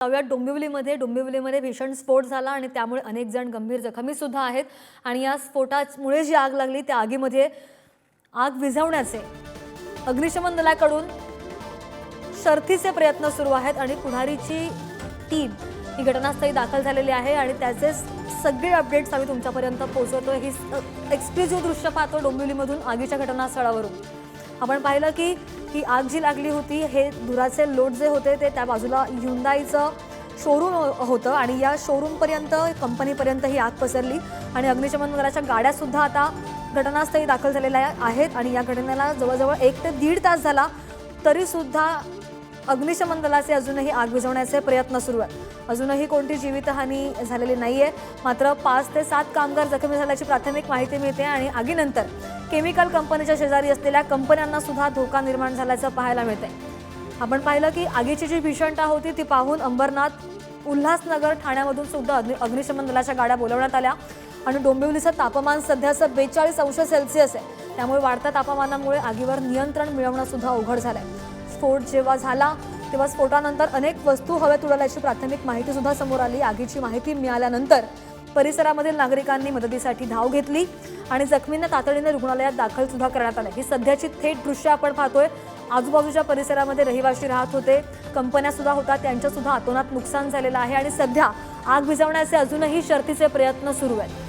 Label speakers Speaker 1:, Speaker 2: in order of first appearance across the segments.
Speaker 1: जाऊया डोंबिवलीमध्ये डोंबिवलीमध्ये भीषण स्फोट झाला आणि त्यामुळे अनेक जण गंभीर जखमी सुद्धा आहेत. आणि या स्फोटामुळे जी आग लागली त्या आगीमध्ये आग विझवण्याचे अग्निशमन दलाकडून शर्थीचे प्रयत्न सुरू आहेत आणि पुढारीची टीम ही घटनास्थळी दाखल झालेली आहे आणि त्याचे सगळे अपडेट्स आम्ही तुमच्यापर्यंत पोहोचवतोय. ही एक्सक्लुझिव्ह दृश्य पाहतो डोंबिवलीमधून आगीच्या घटनास्थळावरून. आपण पाहिलं की ही आग जी लागली होती हे धुराचे लोट जे होते ते त्या बाजूला युंदाईचं शोरूम होतं आणि या शोरूमपर्यंत कंपनीपर्यंत ही आग पसरली. आणि अग्निशमन दलाच्या गाड्यासुद्धा आता घटनास्थळी दाखल झालेल्या आहेत आणि या घटनेला जवळजवळ एक ते दीड तास झाला तरीसुद्धा अग्निशमन दलाचे अजूनही आग विझवण्याचे प्रयत्न सुरू आहेत. अजूनही कोणती जीवितहानी झालेली नाही आहे मात्र पाच ते सात कामगार जखमी झाल्याची प्राथमिक माहिती मिळते आणि आगीनंतर केमिकल कंपनीच्या शेजारी असलेल्या कंपन्यांना सुद्धा धोका निर्माण झाल्याचं पाहायला मिळतंय. आपण पाहिलं की आगीची जी भीषणता होती ती पाहून अंबरनाथ उल्हासनगर ठाण्यामधून सुद्धा अग्नि अग्निशमन दलाच्या गाड्या बोलवण्यात आल्या. आणि डोंबिवलीचं तापमान सध्याचं बेचाळीस अंश सेल्सिअस आहे. त्यामुळे वाढत्या तापमानामुळे आगीवर नियंत्रण मिळवणं सुद्धा अवघड झालंय. स्फोट जेव्हा झाला तेव्हा स्फोटानंतर अनेक वस्तू हवेत उडाल्याची प्राथमिक माहिती सुद्धा समोर आली. आगीची माहिती मिळाल्यानंतर परिसरामधील नागरिकांनी मदतीसाठी धाव घेतली आणि जखमींना तातडीने रुग्णालयात दाखल सुद्धा करण्यात आले. ही सध्याची थेट दृश्य आपण पाहतोय. आजूबाजूच्या परिसरामध्ये रहिवाशी राहत होते. कंपन्या सुद्धा होत्या. त्यांच्या सुद्धा अतोनात नुकसान झालेलं आहे आणि सध्या आग विझवण्याचे अजूनही शर्तीचे प्रयत्न सुरू आहेत.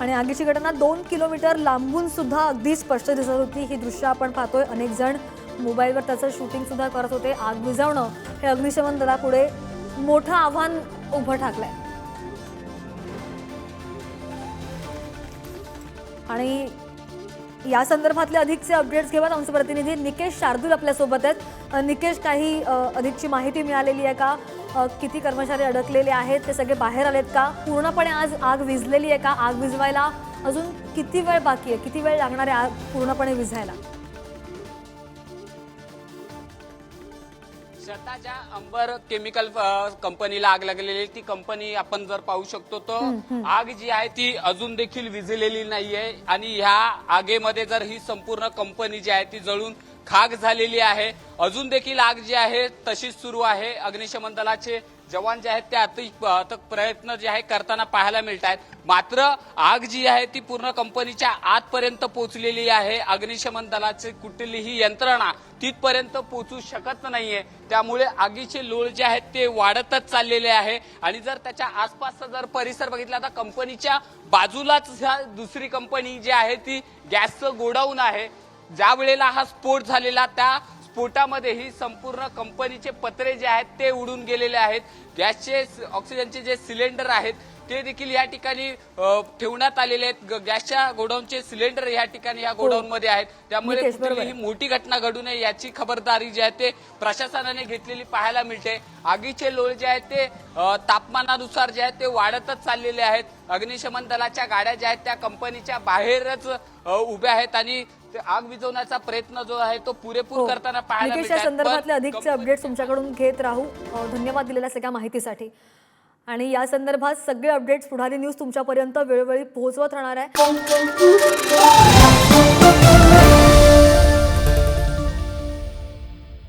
Speaker 1: आणि आगीची घटना दोन किलोमीटर लांबून सुद्धा अगदी स्पष्ट दिसत होती. ही दृश्य आपण पाहतोय. अनेक जण मोबाईलवर त्याचं शूटिंग सुद्धा करत होते. आग विझवणं हे अग्निशमन दलापुढे मोठं आव्हान उभं ठाकलंय. आणि या संदर्भातले अधिकचे अपडेट्स घेऊन आमचे प्रतिनिधी निकेश शार्दूल आपल्यासोबत आहेत. निकेश काही अधिकची माहिती मिळालेली आहे का? किती कर्मचारी अडकलेले आहेत? ते सगळे बाहेर आलेत का? पूर्णपणे आज आग विझलेली आहे का? आग विझवायला अजून किती वेळ बाकी आहे? किती वेळ लागणार आहे आग पूर्णपणे विझायला?
Speaker 2: ज्या अंबर केमिकल कंपनीला आग लागलेली ती कंपनी आपण जर पाहू शकतो तर आग जी आहे ती अजून देखील विझलेली नाहीये. आणि ह्या आगेमध्ये जर ही संपूर्ण कंपनी जी आहे ती जळून खाक झालेली आहे. अजून देखील आग जी आहे तशीच सुरू आहे. अग्निशमन दलाचे जवान जे आहेत ते अतिशय प्रयत्न जे आहे करताना पाहायला मिळत आहेत मात्र आग जी आहे ती पूर्ण कंपनीच्या आतपर्यंत पोहोचलेली आहे. अग्निशमन दलाची कुठलीही यंत्रणा तिथपर्यंत पोहोचू शकत नाहीये. त्यामुळे आगीचे लोळ जे आहेत ते वाढतच चाललेले आहे. आणि जर त्याच्या आसपासचा जर परिसर बघितला तर कंपनीच्या बाजूलाच ह्या दुसरी कंपनी जी आहे ती गॅसचं गोडाऊन आहे. ज्या वेळेला हा स्फोट झालेला त्या स्फोटामध्ये ही संपूर्ण कंपनीचे पत्रे जे आहेत ते उडून गेलेले आहेत. गॅसचे ऑक्सिजनचे जे सिलेंडर आहेत ते देखील या ठिकाणी ठेवण्यात आलेले आहेत. गॅसच्या गोडाऊनचे सिलेंडर या ठिकाणी या गोडाऊन मध्ये आहेत. त्यामुळे कुठलीही मोठी घटना घडू नये याची खबरदारी जी आहे ते प्रशासनाने घेतलेली पाहायला मिळते. आगीचे लोळ जे आहेत ते तापमानानुसार जे आहेत ते वाढतच चाललेले आहेत. अग्निशमन दलाच्या गाड्या ज्या आहेत त्या कंपनीच्या बाहेरच उभ्या आहेत आणि आग विझवण्याचा प्रयत्न जो आहे तो पुरेपूर
Speaker 1: हो.
Speaker 2: करताना पाहायला.
Speaker 1: संदर्भातले अधिकचे अपडेट्स तुमच्याकडून घेत राहू. धन्यवाद दिलेल्या सगळ्या माहितीसाठी. आणि या संदर्भात सगळे अपडेट्स पुढारी न्यूज तुमच्यापर्यंत वेळोवेळी पोहोचवत राहणार आहे.